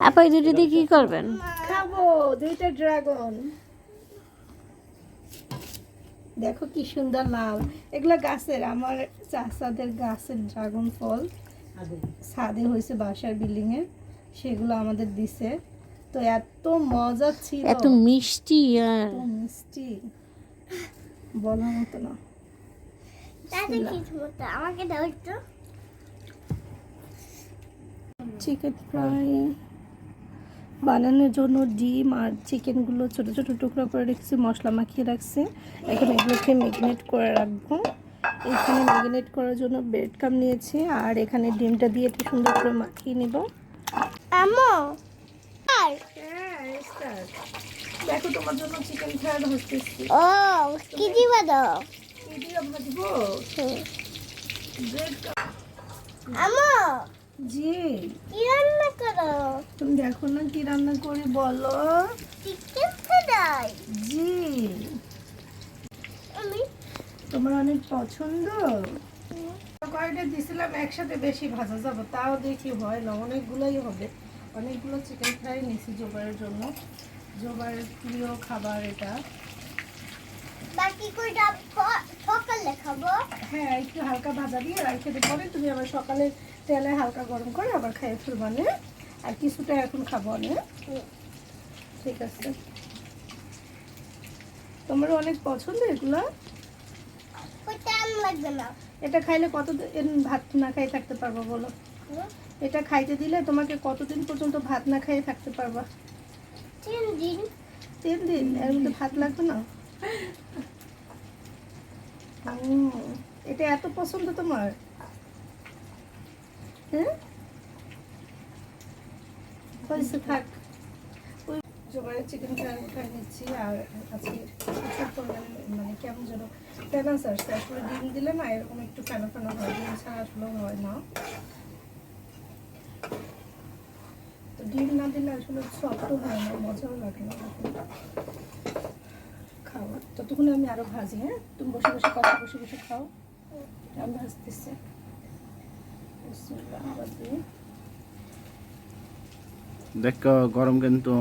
আপা এই দুটো দিয়ে কি করবেন? খাব দুইটা ড্রাগন। দেখো কি সুন্দর লাল। এগুলা গাছের আমার চাচাদের গাছের ড্রাগন ফল। ছাদে হয়েছে বাসার বিল্ডিং এর সেগুলো আমাদের দিছে। তো এত মজা ছিল। এত মিষ্টি আর মিষ্টি। বলার মতো না। তাতে কি মতো আমাকে দাও একটু। চিকেন ফ্রাই বানানোর জন্য ডিম আর চিকেনগুলো ছোটো ছোটো টুকরো করে রেখেছি মশলা মাখিয়ে রাখছি। এখন এগুলোকে ম্যাগনেট করে রাখব। এখানে ম্যাগনেট করার জন্য ব্রেড কাম নিয়েছি আর এখানে ডিমটা দিয়ে একটু সুন্দর করে মাখিয়ে নিব। আর দেখো তোমার জন্য চিকেন হচ্ছে। ও কি দিবা দাও? কি দিয়ে ভাজবো ব্রেড জি। কি রান্না করো? তুমি দেখো না কি রান্না করি বলো। চিকেন ফ্রাই জি। আমি তোমার অনেক পছন্দ? কয়টা দিছিলাম একসাথে বেশি ভাজা যাব তাও দেখি হয় না অনেকগুলোই হবে। অনেকগুলো চিকেন ফ্রাই নিছি জোবারের জন্য। জোবারের প্রিয় খাবার এটা। বাকি কইটা স- সকালে খাব? হ্যাঁ একটু হালকা ভাজা দিয়ে রাখতে পরে তুমি আবার সকালে তেলে হালকা গরম করে আবার খাইয়ে ফেলবানে আর কিছুটা এখন খাব না ঠিক আছে। তোমার অনেক পছন্দ এগুলো? না। এটা খাইলে কতদিন ভাত না খাই থাকতে পারব বলো? এটা খাইতে দিলে তোমাকে কতদিন পর্যন্ত ভাত না খাইয়ে থাকতে পারবা? তিন দিন। তিন দিন? এর মধ্যে ভাত লাগবে না? এটা এত পছন্দ তোমার? পরিমাণে মানে আসলে ডিম দিলে না হয় হয় না। তো দিলে আসলে হয় না, মজাও লাগে না খাওয়া ততক্ষণে আমি আরও ভাজি হ্যাঁ? তুমি বসে বসে কথা বসে বসে খাও। আমি ভাজতেছি। দেখ গরম কিন্তু।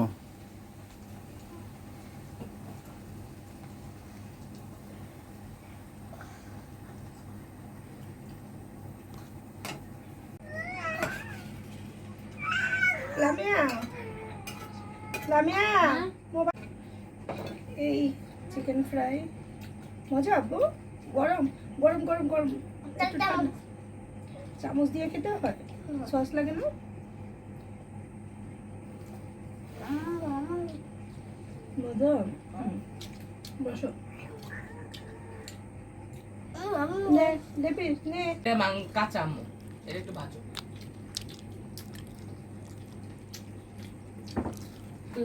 মোবাইল এই চিকেন ফ্রাই মজা আব্বু? গরম গরম গরম গরম। একটু ঠান্ডা। চামচ দিয়ে খেতে হয়? সস লাগে না। বসো। কাঁচা আম্মু। এটা একটু ভাজো। তুই